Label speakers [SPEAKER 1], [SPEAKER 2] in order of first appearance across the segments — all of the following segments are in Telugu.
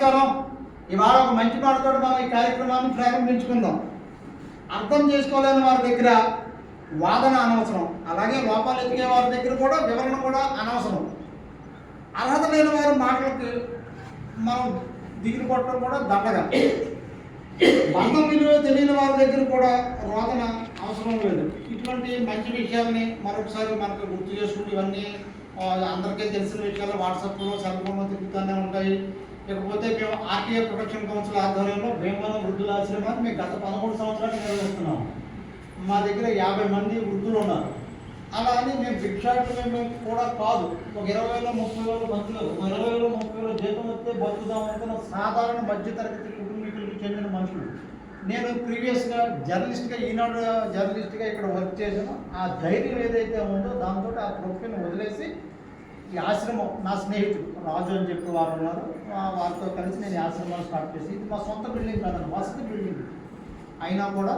[SPEAKER 1] నమస్కారం. ఇవాళ ఒక మంచి మాటతో మనం ఈ కార్యక్రమాన్ని ప్రారంభించుకుందాం. అర్థం చేసుకోలేని వారి దగ్గర వాదన అనవసరం. అలాగే లోపాలు ఎదిగే వారి దగ్గర కూడా వివరణ కూడా అనవసరం. అర్హత లేని వారి మాటలకు మనం దిగులు కొట్టడం కూడా దండగా బంధం విలువ తెలియని వారి దగ్గర కూడా రోదన అవసరం లేదు. ఇటువంటి మంచి విషయాల్ని మరొకసారి మనకు గుర్తు చేసుకుంటూ ఇవన్నీ అందరికీ తెలిసిన విషయాలు వాట్సాప్లో సెల్ ఫోన్లో తిరుగుతూనే ఉంటాయి. ఇకపోతే మేము ఆర్టీఏ ప్రొటెక్షన్ కౌన్సిల్ ఆధ్వర్యంలో భీమవరం వృద్ధుల ఆశ్రమాన్ని మేము గత పదమూడు సంవత్సరాలు నిర్వహిస్తున్నాము. మా దగ్గర యాభై మంది వృద్ధులు ఉన్నారు. అలా అని మేము భిక్షాటం మేము కూడా కాదు. ఒక ఇరవై వేల ముప్పై వేల బతులు ఒక ఇరవై వేల ముప్పై వేల జీతం వస్తే బతుకుదాం అనుకున్న సాధారణ మధ్యతరగతి కుటుంబీకులకు చెందిన మనుషులు. నేను ప్రీవియస్గా జర్నలిస్ట్గా ఈనాడు జర్నలిస్ట్గా ఇక్కడ వర్క్ చేశాను. ఆ ధైర్యం ఏదైతే ఉందో దాంతో ఆ ప్రొఫెషన్ వదిలేసి ఈ ఆశ్రమం నా స్నేహితుడు రాజు అని చెప్పి వారు ఉన్నారు. వారితో కలిసి నేను ఈ ఆశ్రమాన్ని స్టార్ట్ చేసి ఇది మా సొంత బిల్డింగ్ కాదండి వసతి బిల్డింగ్ అయినా కూడా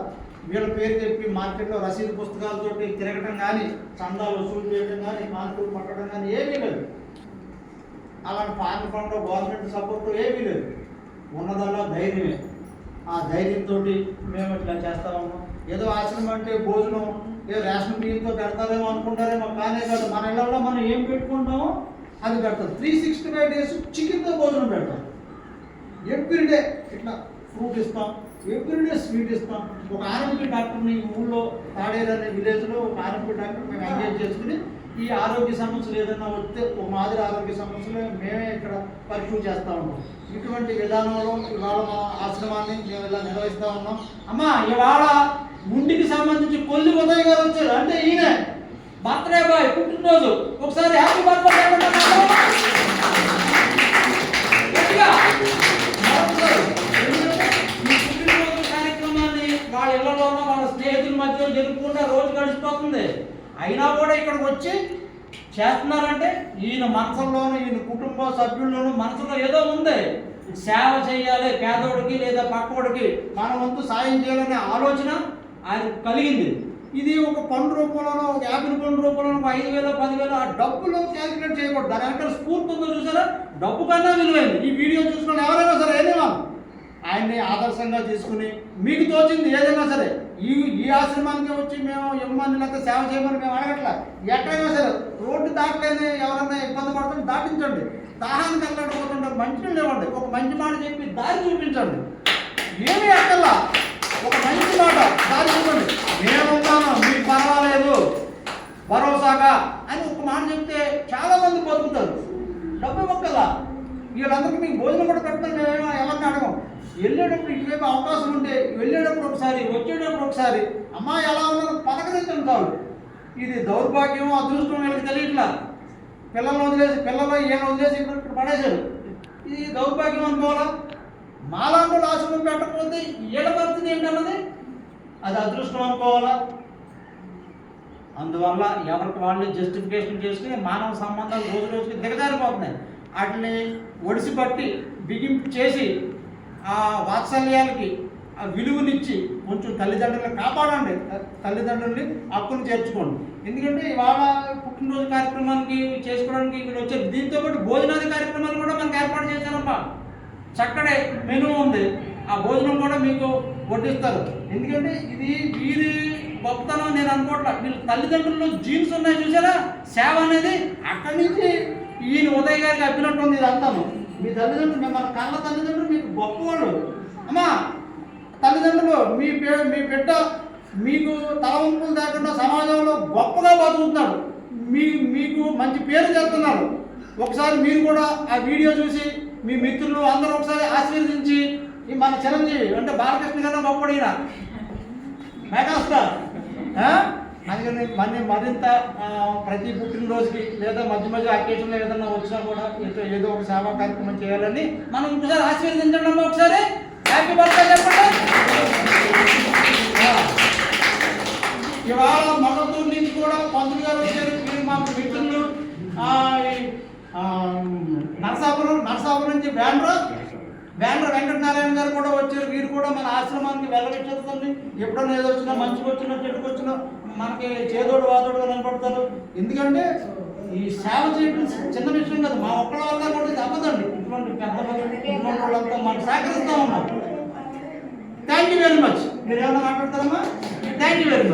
[SPEAKER 1] వీళ్ళ పేరు చెప్పి మార్కెట్లో రసీదు పుస్తకాలతో తిరగటం కానీ చందాలు వసూలు చేయడం కానీ మార్కులు పట్టడం కానీ ఏమీ లేదు. అలాంటి ఫార్మ్ ఫండ్ గవర్నమెంట్ సపోర్ట్ ఏమీ లేదు. ఉన్నదల్లా ధైర్యమే. ఆ ధైర్యంతో మేము ఇట్లా చేస్తా ఉన్నాం. ఏదో ఆశ్రమం అంటే భోజనం ఏదో రేషన్ బియ్యంతో పెడతారేమో అనుకుంటారేమో కానే కాదు మన ఇళ్ళల్లో మనం ఏం పెట్టుకుంటామో అది పెడతాం త్రీ సిక్స్టీ ఫైవ్ డేస్ చికెన్తో భోజనం పెడతాం ఎవ్రీడే ఇట్లా ఫ్రూట్ ఇస్తాం ఎవ్రీడే స్వీట్ ఇస్తాం. ఒక ఆరోగ్య డాక్టర్ని ఈ ఊళ్ళో తాడేరు అనే విలేజ్లో ఒక ఆరోగ్య డాక్టర్ మేము ఎంగేజ్ చేసుకుని ఈ ఆరోగ్య సమస్యలు ఏదైనా వస్తే ఒక మాదిరి ఆరోగ్య సమస్యలు మేమే ఇక్కడ పరిశీలి చేస్తూ ఉంటాం ఇటువంటి విధానంలో ఇవాళ మా ఆశ్రమాన్ని మేము ఇలా నిర్వహిస్తూ ఉన్నాం. అమ్మా ఇవాళ గుండెకి సంబంధించి కొల్లి ఉదయ్ గారు వచ్చారు. అంటే ఈయన బర్త్డే బాయ్ పుట్టినరోజు. ఒకసారి హ్యాపీ బర్త్డే కార్యక్రమాన్ని వాళ్ళ ఇళ్ళలోనూ వాళ్ళ స్నేహితుల మధ్య జరుపుకుంటే రోజు గడిచిపోతుంది. అయినా కూడా ఇక్కడికి వచ్చి చేస్తున్నారంటే ఈయన మనసులోను ఈయన కుటుంబ సభ్యుల్లోనూ మనసులో ఏదో ఉంది. సేవ చేయాలి పేదోడికి లేదా పక్కోడికి మన వంతు సాయం చేయాలనే ఆలోచన ఆయన కలిగింది. ఇది ఒక పన్ను రూపంలోనో ఒక యాభై పండు రూపంలోనో ఒక ఐదు వేల పదివేలు ఆ డబ్బులో క్యాలిక్యులేట్ చేయకూడదు. దాని వెనకాల స్ఫూర్తి ఉందో చూసారా? డబ్బు కన్నా విలువైంది. ఈ వీడియో చూసుకుని ఎవరైనా సరే ఏదైనా ఆయన్ని ఆదర్శంగా తీసుకుని మీకు తోచింది ఏదైనా సరే ఈ ఈ ఆశ్రమానికి వచ్చి మేము ఇవ్వమని లేకపోతే సేవ చేయమని మేము అడగట్లా. ఎక్కడైనా సరే రోడ్డు దాటలేని ఎవరైనా ఇబ్బంది పడుతుంటే దాటించండి. దాహానికి వెళ్ళకపోతుంటే మంచి ఇవ్వండి. ఒక మంచి మాట చెప్పి దారి చూపించండి. ఏమి ఎక్కల్లా ఒక మంచి మాట. దారి నేనున్నాను మీకు పర్వాలేదు. భరోసాగా అని ఒక మాట చెప్తే చాలా మంది బతుకుతారు. డబ్బు ఇవ్వక్కల్లా వీళ్ళందరికీ మీకు భోజనం కూడా పెట్టడం మేము ఎవరిని అడగం వెళ్ళేటప్పుడు ఇటువైపు అవకాశం ఉంటే వెళ్ళేటప్పుడు ఒకసారి వచ్చేటప్పుడు ఒకసారి. అమ్మా ఎలా ఉన్నారో? పలకరించడం చాలు ఇది దౌర్భాగ్యం అదృష్టం వీళ్ళకి తెలియట్లా. పిల్లలు వదిలేసి పిల్లలు ఏం వదిలేసి ఇక్కడ పడేశారు. ఇది దౌర్భాగ్యం అనుకోవాలా? మాలాంటి ఆశ్రమం పెట్టకపోతే ఏడ పరిస్థితి ఏంటన్నది? అది అదృష్టం అనుకోవాలా? అందువల్ల ఎవరికి వాళ్ళు జస్టిఫికేషన్ చేసుకుని మానవ సంబంధాలు రోజు రోజుకి దిగజారిపోతున్నాయి. వాటిని ఒడిసి పట్టి బిగింపు చేసి ఆ వాత్సల్యాలకి ఆ విలువనిచ్చి కొంచెం తల్లిదండ్రులను కాపాడండి. తల్లిదండ్రుల్ని హక్కును చేర్చుకోండి. ఎందుకంటే ఇవాళ పుట్టినరోజు కార్యక్రమానికి చేసుకోవడానికి ఇక్కడ వచ్చే దీంతో పాటు భోజనాది కార్యక్రమాలు కూడా మనకు ఏర్పాటు చేశారమ్మా. చక్కడే మెనూ ఉంది. ఆ భోజనం కూడా మీకు వడ్డిస్తారు. ఎందుకంటే ఇది వీరి గొప్పతనం నేను అనుకోవట్లా. వీళ్ళ తల్లిదండ్రుల్లో జీన్స్ ఉన్నాయి చూసారా? సేవ అనేది అక్కడి నుంచి ఈయన ఉదయ్ గారికి అప్పినట్టు ఉంది అంతాను మీ తల్లిదండ్రులు మన కళ్ళ తల్లిదండ్రులు మీకు గొప్పవాళ్ళు. అమ్మా తల్లిదండ్రులు మీ పే- మీ బిడ్డ మీకు తలవంపులు లేకుండా సమాజంలో గొప్పగా బతుకుతున్నాడు మీ మీకు మంచి పేరు చేస్తున్నారు. ఒకసారి మీరు కూడా ఆ వీడియో చూసి మీ మిత్రులు అందరూ ఒకసారి ఆశీర్వదించి ఈ మన చిరంజీవి అంటే బాలకృష్ణ కన్నా ఈయన. మెగాస్టార్ అందుకని మన మరింత ప్రతి పుట్టినరోజుకి లేదా మధ్య మధ్య అకేషన్లో ఏదైనా వచ్చినా కూడా ఏదో ఏదో ఒక సేవా కార్యక్రమం చేయాలని మనం ఒకసారి ఆశీర్వదించండి అమ్మా ఒకసారి. హ్యాపీ బర్త్డే చెప్పండి. ఇవాళ మొగతూరు నుంచి కూడా పంతులు గారు వచ్చారు. మీరు మా మిత్రులు. నరసాపురం నరసాపురం నుంచి బ్యాండ్రా బ్యాండ్ర వెంకటనారాయణ గారు కూడా వచ్చారు. వీరు కూడా మన ఆశ్రమానికి వెళ్ళవిచ్చేస్తుంది. ఎప్పుడన్నా ఏదో వచ్చినా మంచికి వచ్చినా చెడుకు వచ్చినా మనకి చేదోడు వాదోడు కనపడతారు ఎందుకంటే ఈ సేవ చేయడం చిన్న విషయం కాదు. మా ఒక్కళ్ళ వల్ల కూడా ఇది అవ్వదండి. ఇటువంటి పెద్ద వాళ్ళంతా మనం సహకరిస్తూ ఉన్నాం థ్యాంక్ యూ వెరీ మచ్ మీరు ఏమన్నా మాట్లాడతారమ్మా? Thank you very much